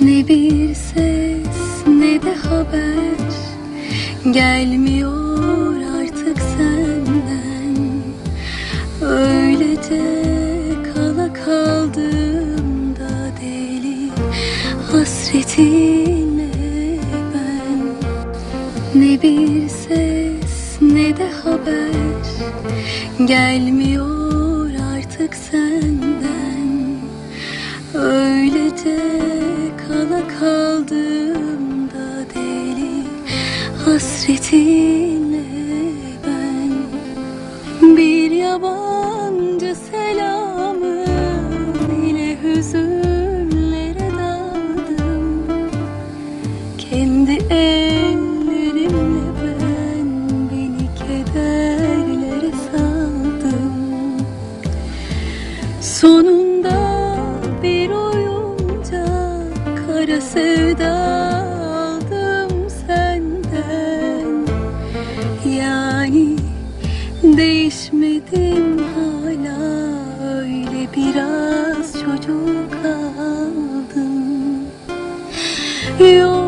Ne bir ses ne de haber. Gelmiyor artık senden. Öylece kala kaldım da deli. Hasretinle ben. Ne bir ses ne de haber. Gelmiyor artık senden hasretinle ben Bir yabancı selamı ile hüzünlere daldım. Kendi ellerimle ben beni kederlere saldım. Sonunda değişmedim hala öyle biraz çocuk aldım. Yok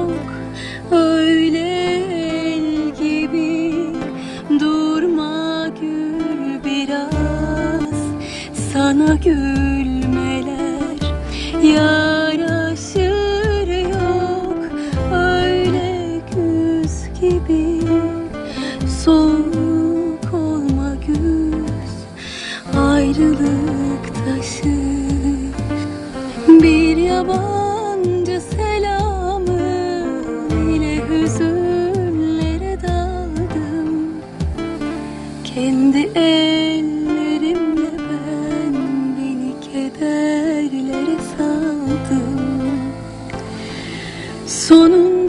ayrılık taşır bir yabancı selamı ile hüzünlere daldım. Kendi ellerimle ben beni kederlere saldım. Sonunda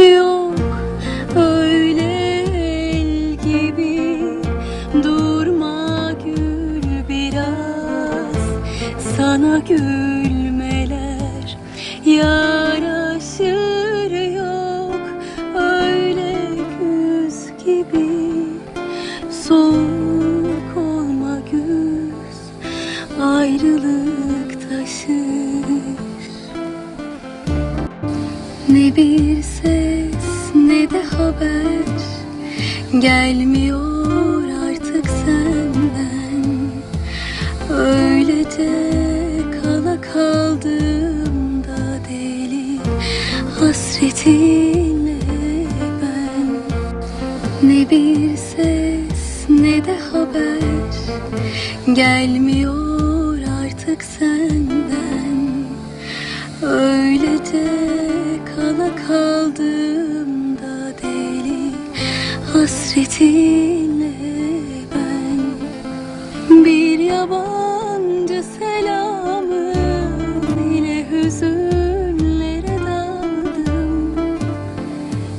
Yok öyle el gibi. Durma gül biraz sana gülmeler. Yaraşır yok öyle güz gibi. Soğuk olma güz ayrılık taşır Gelmiyor artık senden. Öylece kala kaldım da deli. Hasretinle ben? Ne bir ses ne de haber. Gelmiyor artık senden hasretinle ben Bir yabancı selamı ile hüzünlere daldım.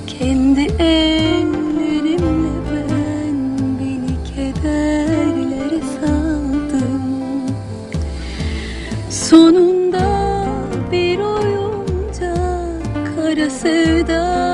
Kendi ellerimle ben beni kederlere saldım. Sonunda bir oyuncak kara sevda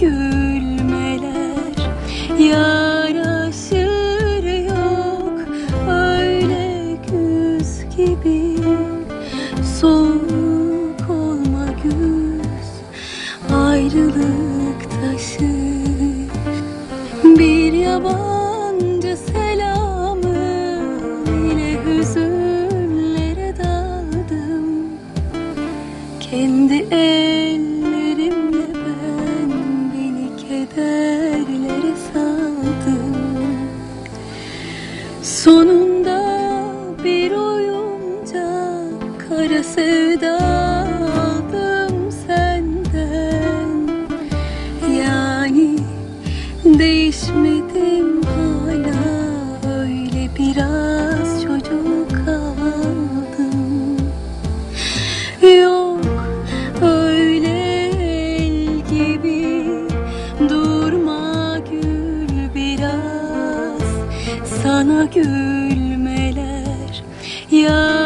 gülmeler. Yaraşır yok öyle güz gibi. Soğuk olma güz ayrılık taşır bir yabancı selamı ile hüzünlere daldım. Kendi ellerimle kere sevda aldım senden. Yani değişmedim hala. Öyle biraz çocuk kaldım. Yok öyle el gibi durma gül biraz. Sana gülmeler ya